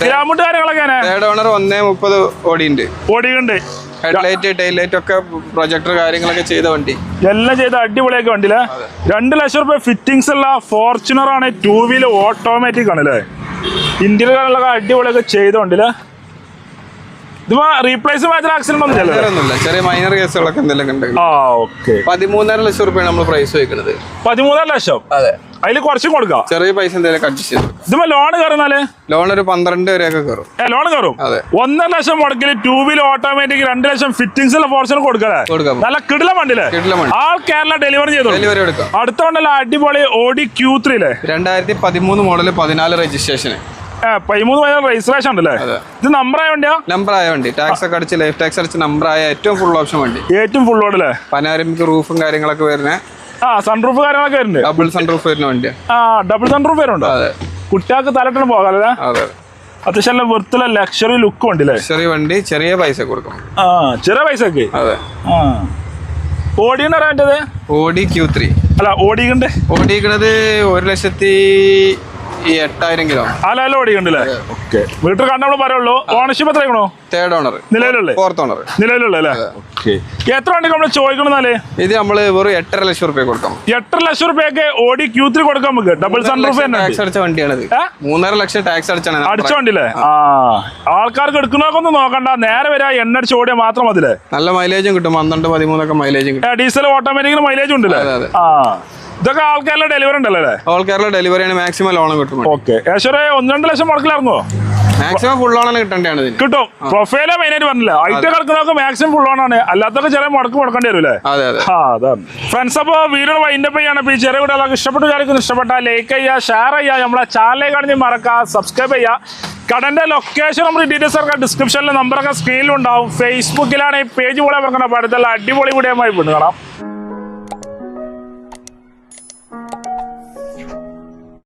തേർഡ് ഓണർ ഒന്നേ മുപ്പത് ഓടിയുണ്ട്. ഓടിയുണ്ട് ഹെഡ്ലൈറ്റ് ടൈൽ ലൈറ്റ് ഒക്കെ പ്രൊജക്ടർ കാര്യങ്ങളൊക്കെ ചെയ്ത വണ്ടി. എല്ലാം ചെയ്ത അടിപൊളിയൊക്കെ വണ്ടിയിലെ രണ്ട് ലക്ഷം റുപ്യ ഫിറ്റിംഗ്സ് ഉള്ള ഫോർച്യൂണർ ആണ് ടൂ വീലർ ഓട്ടോമാറ്റിക് ആണ് അല്ലേ ഇന്ത്യയിലൊക്കെ അടിപൊളിയൊക്കെ ചെയ്ത വണ്ടിയില്ലേ ഇതിപ്പോ റീപ്ലേസ് ആക്സിഡന്റ് ഒന്നുമില്ല ചെറിയ മൈനർ കേസുകളൊക്കെ എന്തെങ്കിലും ഉണ്ട് ആ ഓക്കെ പതിമൂന്നര ലക്ഷം റുപ്യാണ് നമ്മൾ പ്രൈസ് വെക്കുന്നത് പതിമൂന്നര ലക്ഷം? അതെ. അതിൽ കുറച്ചും കൊടുക്കാം. ചെറിയ പൈസ എന്തെങ്കിലും അഡ്ജസ്റ്റ് ചെയ്ത് ഇതിപ്പോ ലോൺ കയറുന്നാൽ ലോൺ ഒരു പന്ത്രണ്ട് വരെയൊക്കെ കയറും ലോൺ കയറും അതെ. ഒന്നര ലക്ഷം മുടക്കിൽ ടൂ വീലർ ഓട്ടോമാറ്റിക് രണ്ട് ലക്ഷം ഫിറ്റിംഗ്സ് ഉള്ള ഫോർച്യൂണർ കൊടുക്കാം നല്ല കിടില വണ്ടിയില്ലേ കിട്ടില്ല വണ്ടി. ആൾ കേരള ഡെലിവറി ചെയ്തു ഡെലിവറി എടുക്കാം. അടുത്ത വണ്ടല്ല അടിപൊളി ഓടി ക്യൂ ത്രീ രണ്ടായിരത്തി പതിമൂന്ന് മോഡൽ പതിനാല് രജിസ്ട്രേഷന് പതിമൂന്ന് പതിനാറ് രജിസ്ട്രേഷൻ ഉണ്ടല്ലേ. ഇത് നമ്പർ ആയ വണ്ടിയാ? നമ്പർ ആയ വണ്ടി. ടാക്സ് ഒക്കെ അടിച്ച് ലൈഫ് ടാക്സ് അടിച്ച് നമ്പർ ആയ ഏറ്റവും ഫുൾ ഓപ്ഷൻ വണ്ടി. ഏറ്റവും ഫുൾ ഓഡ് അല്ലേ? പനാരമിക്ക് റൂഫും കാര്യങ്ങളൊക്കെ വരുന്നത് ആ സൺറൂഫ് കാര്യങ്ങളൊക്കെ വരുന്നുണ്ട്. ഡബിൾ സൺറൂഫ് വരുന്ന വണ്ടിയാണ് ആ ഡബിൾ സൺറൂഫ് വരുന്നുണ്ടോ? അതെ. കുട്ടികൾക്ക് തലട്ടിന് പോകാല്ലേ അതെ. അത്യാവശ്യം നല്ല വൃത്തിയുള്ള ലക്ഷറി ലുക്ക് വണ്ടില്ലേ ചെറിയ വണ്ടി ചെറിയ പൈസ കൊടുക്കണം. ആ ചെറിയ പൈസക്ക്? അതെ. ആ. അറിയാറ്റത് ഓടി ക്യൂ ത്രീ അല്ല ഓടിക്കണ്ടേ. ഓടിക്കണത് ഒരു ലക്ഷത്തി ഈ എട്ടായിരം കിലോ. അല്ല ഓടിയുണ്ടല്ലേ ഓക്കെ. വീട്ടിൽ കണ്ട നമ്മൾ പറയുള്ളൂ. ഓണർഷിപ്പ് എത്രയാണോ തേർഡ് ഓണർ നിലവിലുള്ളേ? ഫോർത്ത് ഓണർ നിലവിലുള്ള അല്ലേ? ഓക്കെ. എത്ര വണ്ടി നമ്മൾ ചോദിക്കണമെന്നാലേ ഇത് നമ്മൾ വെറും എട്ടര ലക്ഷം റുപ്യ കൊടുക്കാം. എട്ടര ലക്ഷം റുപ്യക്ക് ഓടി ക്യൂ ത്രീ കൊടുക്കാൻ നമുക്ക്. ഡബിൾ ടാക്സ് അടിച്ച വണ്ടിയാണിത്. ഏ? മൂന്നര ലക്ഷം ടാക്സ് അടിച്ചാണ് അടിച്ച വണ്ടിയില്ലേ? ആ. ആൾക്കാർക്ക് നോക്കണ്ട. നേരെ വരാ എണ്ണ അടിച്ച് ഓടിയാൽ മാത്രം മതില്ലേ നല്ല മൈലേജും കിട്ടും. പന്ത്രണ്ട് പതിമൂന്നൊക്കെ മൈലേജും കിട്ടും. ഡീസൽ ഓട്ടോമാറ്റിക്കിന് മൈലേജ് ഉണ്ടല്ലേ. ആ. ഇതൊക്കെ ആൾക്കാരുടെ ഡെലിവറി ഉണ്ടല്ലോ അല്ലേ? ഓൾ കേരള ഡെലിവറിയാണ് മാക്സിമം ലോൺ കിട്ടും ഓക്കെ ഏശ്വര ഒന്ന് രണ്ട് ലക്ഷം മുടക്കിലിറങ്ങോ മാക്സിമം ഫുൾ ലോൺ കിട്ടേണ്ടതാണ് കിട്ടും. പ്രൊഫൈല മെയിൻ ആയിട്ട് പറഞ്ഞില്ല? ഐറ്റം കിടക്കുന്നതൊക്കെ മാക്സിമം ഫുൾ ഓൺ ആണ്. അല്ലാത്തൊക്കെ ചെറിയ മുടക്ക് മുടക്കേണ്ടി വരും അല്ലേ ഫ്രണ്ട്സ് അപ്പോൾ വീഡിയോ വൈൻഡ് പയ്യാണ് ചെയ്യാണ് ഈ ചെറിയ വീഡിയോ ഇഷ്ടപ്പെട്ട കാര്യങ്ങൾ ഇഷ്ടപ്പെട്ടാൽ ലൈക്ക് ചെയ്യുക ഷെയർ ചെയ്യുക. നമ്മളെ ചാനലിൽ കാണിച്ച് മറക്കുക. സബ്സ്ക്രൈബ് ചെയ്യുക. കടന്റെ ലൊക്കേഷൻ നമ്മൾ ഡീറ്റെയിൽസ് ഒക്കെ ഡിസ്ക്രിപ്ഷനിൽ നമ്പറൊക്കെ സ്ക്രീനിലുണ്ടാവും ഫേസ്ബുക്കിലാണ് ഈ പേജ് പോലെ വെക്കണം അപ്പോൾ അടുത്തുള്ള അടിപൊളി വീഡിയോ ആയി കാണാം.